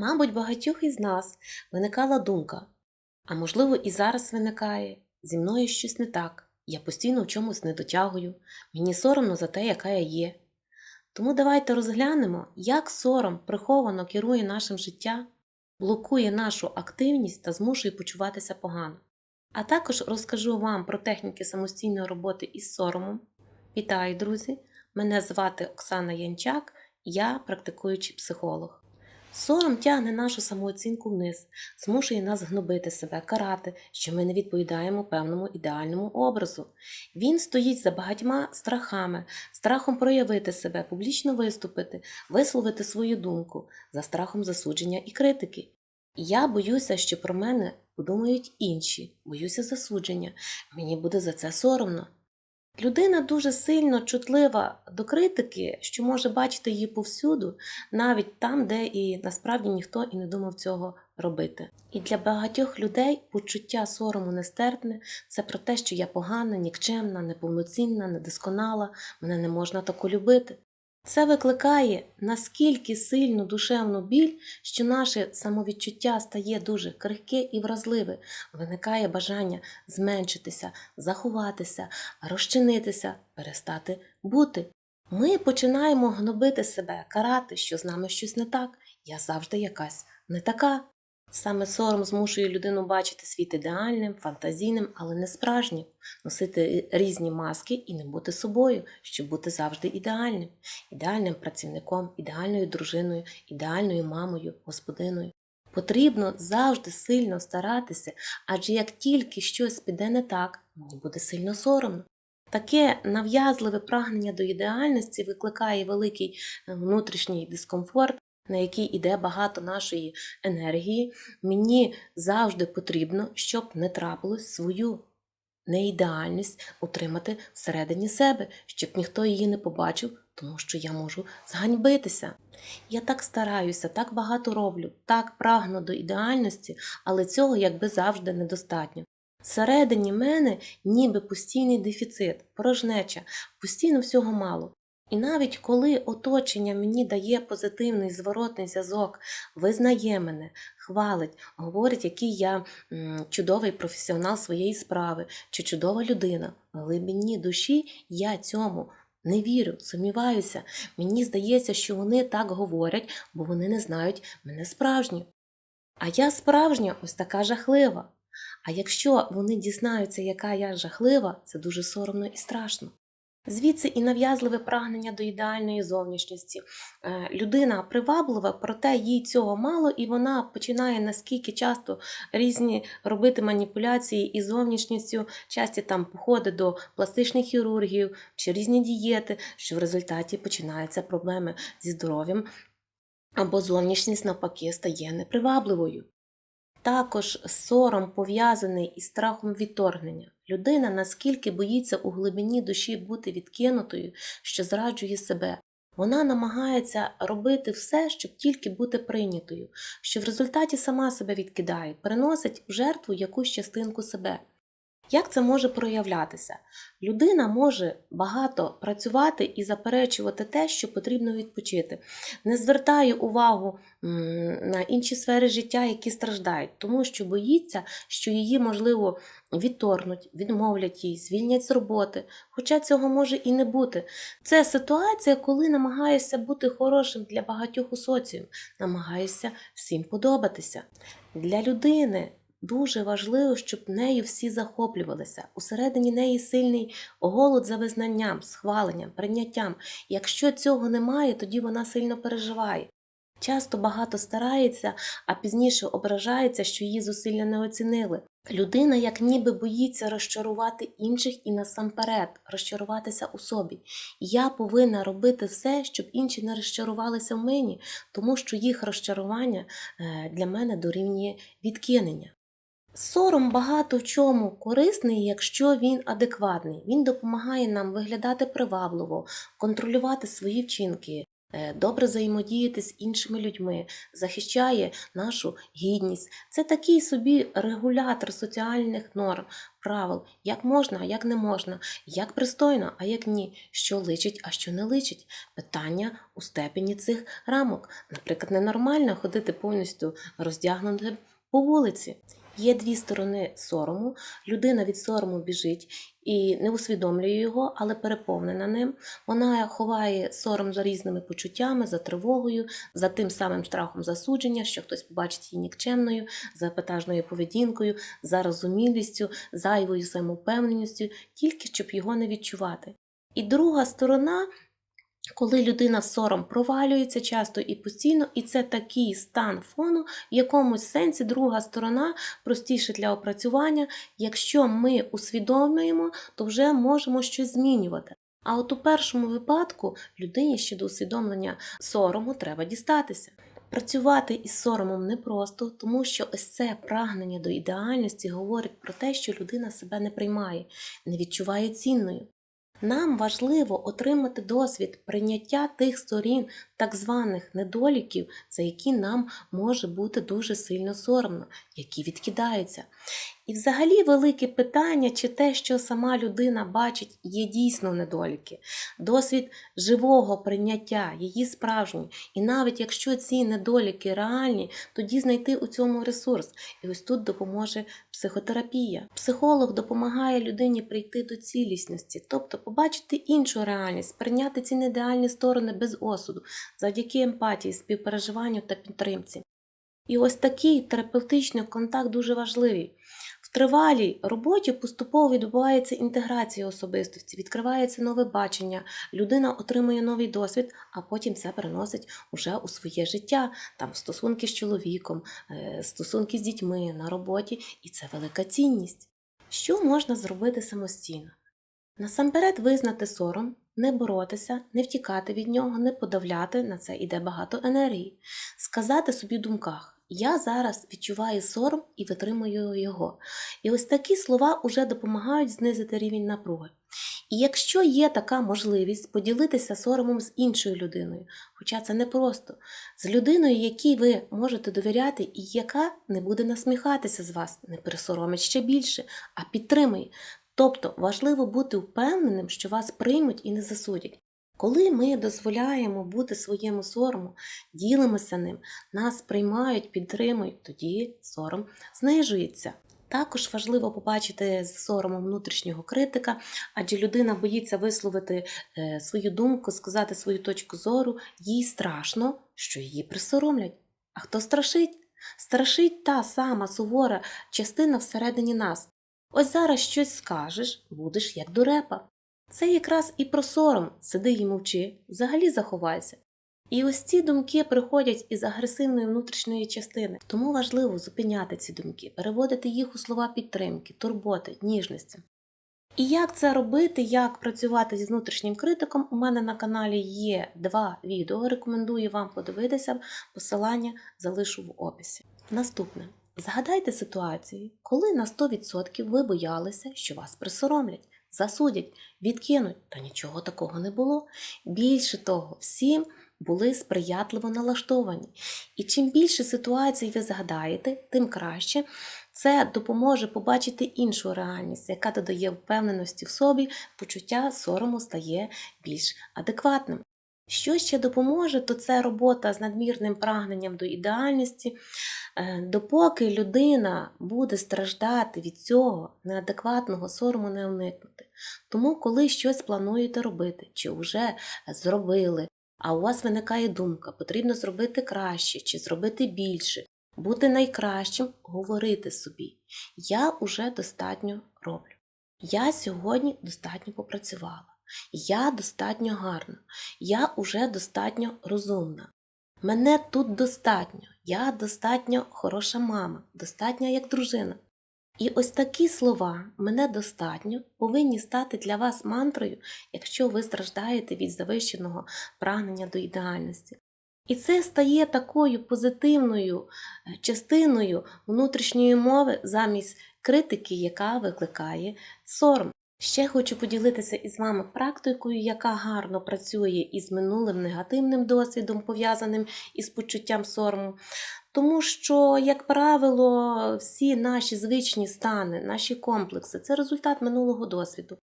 Мабуть, багатьох із нас виникала думка, а можливо, і зараз виникає зі мною щось не так. Я постійно в чомусь не дотягую, мені соромно за те, яка я є. Тому давайте розглянемо, як сором приховано керує нашим життям, блокує нашу активність та змушує почуватися погано. А також розкажу вам про техніки самостійної роботи із соромом. Вітаю, друзі! Мене звати Оксана Янчак, я практикуючий психолог. Сором тягне нашу самооцінку вниз, змушує нас гнобити себе, карати, що ми не відповідаємо певному ідеальному образу. Він стоїть за багатьма страхами, страхом проявити себе, публічно виступити, висловити свою думку, за страхом засудження і критики. Я боюся, що про мене подумають інші, боюся засудження, мені буде за це соромно. Людина дуже сильно чутлива до критики, що може бачити її повсюду, навіть там, де і насправді ніхто і не думав цього робити. І для багатьох людей почуття сорому нестерпне це про те, що я погана, нікчемна, неповноцінна, недосконала, мене не можна тако любити. Це викликає наскільки сильну душевну біль, що наше самовідчуття стає дуже крихке і вразливе, виникає бажання зменшитися, заховатися, розчинитися, перестати бути. Ми починаємо гнобити себе, карати, що з нами щось не так, я завжди якась не така. Саме сором змушує людину бачити світ ідеальним, фантазійним, але не справжнім, носити різні маски і не бути собою, щоб бути завжди ідеальним, ідеальним працівником, ідеальною дружиною, ідеальною мамою, господиною. Потрібно завжди сильно старатися, адже як тільки щось піде не так, мені буде сильно соромно. Таке нав'язливе прагнення до ідеальності викликає великий е, внутрішній дискомфорт, на який іде багато нашої енергії, мені завжди потрібно, щоб не трапилось свою неідеальність утримати всередині себе, щоб ніхто її не побачив, тому що я можу зганьбитися. Я так стараюся, так багато роблю, так прагну до ідеальності, але цього якби завжди недостатньо. Всередині мене ніби постійний дефіцит, порожнеча, постійно всього мало. І навіть коли оточення мені дає позитивний зворотний зв'язок, визнає мене, хвалить, говорить, який я чудовий професіонал своєї справи чи чудова людина, в глибині душі я цьому не вірю, сумніваюся. Мені здається, що вони так говорять, бо вони не знають мене справжню. А я справжня, ось така жахлива. А якщо вони дізнаються, яка я жахлива, це дуже соромно і страшно. Звідси і нав'язливе прагнення до ідеальної зовнішності. Е, Людина приваблива, проте їй цього мало, і вона починає наскільки часто різні робити маніпуляції із зовнішністю, часті там походи до пластичних хірургів чи різні дієти, що в результаті починаються проблеми зі здоров'ям, або зовнішність навпаки стає непривабливою. Також сором пов'язаний із страхом відторгнення. Людина наскільки боїться у глибині душі бути відкинутою, що зраджує себе. Вона намагається робити все, щоб тільки бути прийнятою, що в результаті сама себе відкидає, переносить в жертву якусь частинку себе. Як це може проявлятися? Людина може багато працювати і заперечувати те, що потрібно відпочити, не звертає увагу на інші сфери життя, які страждають, тому що боїться, що її, можливо, відторгнуть, відмовлять їй, звільнять з роботи, хоча цього може і не бути. Це ситуація, коли намагаєшся бути хорошим для багатьох у соціумі, намагаєшся всім подобатися. Для людини Дуже важливо, щоб нею всі захоплювалися. Усередині неї сильний голод за визнанням, схваленням, прийняттям. Якщо цього немає, тоді вона сильно переживає. Часто багато старається, а пізніше ображається, що її зусилля не оцінили. Людина як ніби боїться розчарувати інших і насамперед розчаруватися у собі. Я повинна робити все, щоб інші не розчарувалися в мені, тому що їх розчарування е, для мене дорівнює відкинення. Сором багато в чому корисний, якщо він адекватний. Він допомагає нам виглядати привабливо, контролювати свої вчинки, е, добре взаємодіяти з іншими людьми, захищає нашу гідність. Це такий собі регулятор соціальних норм, правил, як можна, а як не можна, як пристойно, а як ні, що личить, а що не личить. Питання у степені цих рамок. Наприклад, ненормально ходити повністю роздягнутим по вулиці. Є дві сторони сорому. Людина від сорому біжить і не усвідомлює його, але переповнена ним. Вона ховає сором за різними почуттями, за тривогою, за тим самим страхом засудження, що хтось побачить її нікчемною, за епатажною поведінкою, за розумілістю, зайвою самовпевненістю, тільки щоб його не відчувати. І друга сторона коли людина в сором провалюється часто і постійно, і це такий стан фону, в якомусь сенсі друга сторона простіше для опрацювання. Якщо ми усвідомлюємо, то вже можемо щось змінювати. А от у першому випадку людині ще до усвідомлення сорому треба дістатися. Працювати із соромом непросто, тому що ось це прагнення до ідеальності говорить про те, що людина себе не приймає, не відчуває цінною. Нам важливо отримати досвід прийняття тих сторін, так званих недоліків, за які нам може бути дуже сильно соромно, які відкидаються. І взагалі велике питання, чи те, що сама людина бачить, є дійсно недоліки, досвід живого прийняття, її справжній. І навіть якщо ці недоліки реальні, тоді знайти у цьому ресурс. І ось тут допоможе психотерапія. Психолог допомагає людині прийти до цілісності, тобто побачити іншу реальність, прийняти ці неідеальні сторони без осуду, завдяки емпатії, співпереживанню та підтримці. І ось такий терапевтичний контакт дуже важливий. В тривалій роботі поступово відбувається інтеграція особистості, відкривається нове бачення, людина отримує новий досвід, а потім це переносить уже у своє життя, там стосунки з чоловіком, е, стосунки з дітьми на роботі, і це велика цінність. Що можна зробити самостійно? Насамперед визнати сором, не боротися, не втікати від нього, не подавляти, на це йде багато енергії, сказати собі в думках. Я зараз відчуваю сором і витримую його. І ось такі слова вже допомагають знизити рівень напруги. І якщо є така можливість поділитися соромом з іншою людиною, хоча це непросто, з людиною, якій ви можете довіряти, і яка не буде насміхатися з вас, не пересоромить ще більше, а підтримує. Тобто важливо бути впевненим, що вас приймуть і не засудять. Коли ми дозволяємо бути своєму сорому, ділимося ним, нас приймають, підтримують, тоді сором знижується. Також важливо побачити з соромом внутрішнього критика, адже людина боїться висловити е, свою думку, сказати свою точку зору, їй страшно, що її присоромлять. А хто страшить? Страшить та сама сувора частина всередині нас. Ось зараз щось скажеш, будеш як дурепа. Це якраз і про сором, сиди і мовчи, взагалі заховайся. І ось ці думки приходять із агресивної внутрішньої частини, тому важливо зупиняти ці думки, переводити їх у слова підтримки, турботи, ніжності. І як це робити, як працювати зі внутрішнім критиком, у мене на каналі є два відео. Рекомендую вам подивитися, посилання залишу в описі. Наступне. Згадайте ситуації, коли на 100% ви боялися, що вас присоромлять, засудять, відкинуть, та нічого такого не було. Більше того, всі були сприятливо налаштовані. І чим більше ситуацій ви згадаєте, тим краще. Це допоможе побачити іншу реальність, яка додає впевненості в собі, почуття сорому стає більш адекватним. Що ще допоможе, то це робота з надмірним прагненням до ідеальності. Е, Допоки людина буде страждати від цього неадекватного сорому не уникнути. Тому, коли щось плануєте робити, чи вже зробили, а у вас виникає думка, потрібно зробити краще чи зробити більше, бути найкращим, говорити собі. Я уже достатньо роблю. Я сьогодні достатньо попрацювала. Я достатньо гарна, я уже достатньо розумна. Мене тут достатньо, я достатньо хороша мама, достатня як дружина. І ось такі слова мене достатньо повинні стати для вас мантрою, якщо ви страждаєте від завищеного прагнення до ідеальності. І це стає такою позитивною е, частиною внутрішньої мови замість критики, яка викликає сором. Ще хочу поділитися із вами практикою, яка гарно працює із минулим негативним досвідом, пов'язаним із почуттям сорому. Тому що, як правило, всі наші звичні стани, наші комплекси це результат минулого досвіду.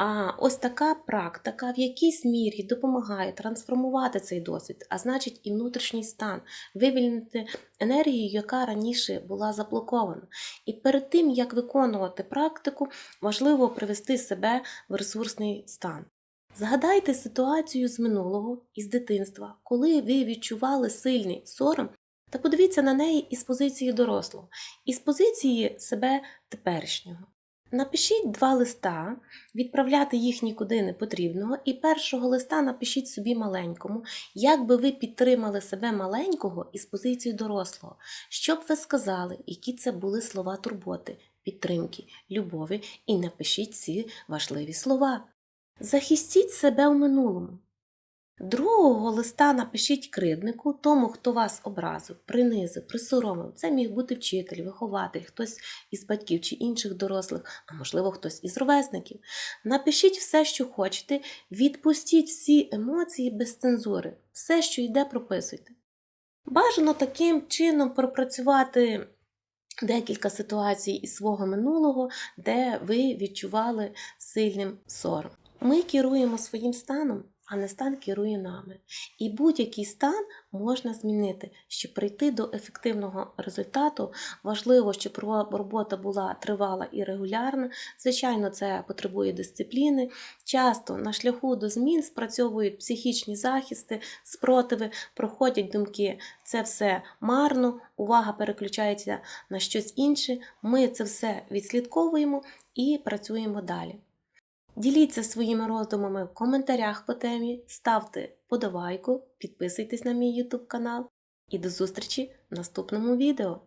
А ось така практика в якійсь мірі допомагає трансформувати цей досвід, а значить і внутрішній стан, вивільнити енергію, яка раніше була заблокована. І перед тим, як виконувати практику, важливо привести себе в ресурсний стан. Згадайте ситуацію з минулого, із дитинства, коли ви відчували сильний сором, та подивіться на неї із позиції дорослого, із позиції себе теперішнього. Напишіть два листа, відправляти їх нікуди не потрібно, і першого листа напишіть собі маленькому, як би ви підтримали себе маленького із позиції дорослого, що б ви сказали, які це були слова турботи, підтримки, любові, і напишіть ці важливі слова. Захистіть себе в минулому. Другого листа напишіть кривднику, тому, хто вас образив, принизив, присоромив. Це міг бути вчитель, вихователь, хтось із батьків чи інших дорослих, а можливо, хтось із ровесників. Напишіть все, що хочете, відпустіть всі емоції без цензури, все, що йде, прописуйте. Бажано таким чином пропрацювати декілька ситуацій із свого минулого, де ви відчували сильним сором. Ми керуємо своїм станом, а не стан керує нами. І будь-який стан можна змінити. Щоб прийти до ефективного результату, важливо, щоб робота була тривала і регулярна. Звичайно, це потребує дисципліни. Часто на шляху до змін спрацьовують психічні захисти, спротиви, проходять думки. Це все марно, увага переключається на щось інше. Ми це все відслідковуємо і працюємо далі. Діліться своїми роздумами в коментарях по темі, ставте подавайку, підписуйтесь на мій YouTube канал і до зустрічі в наступному відео.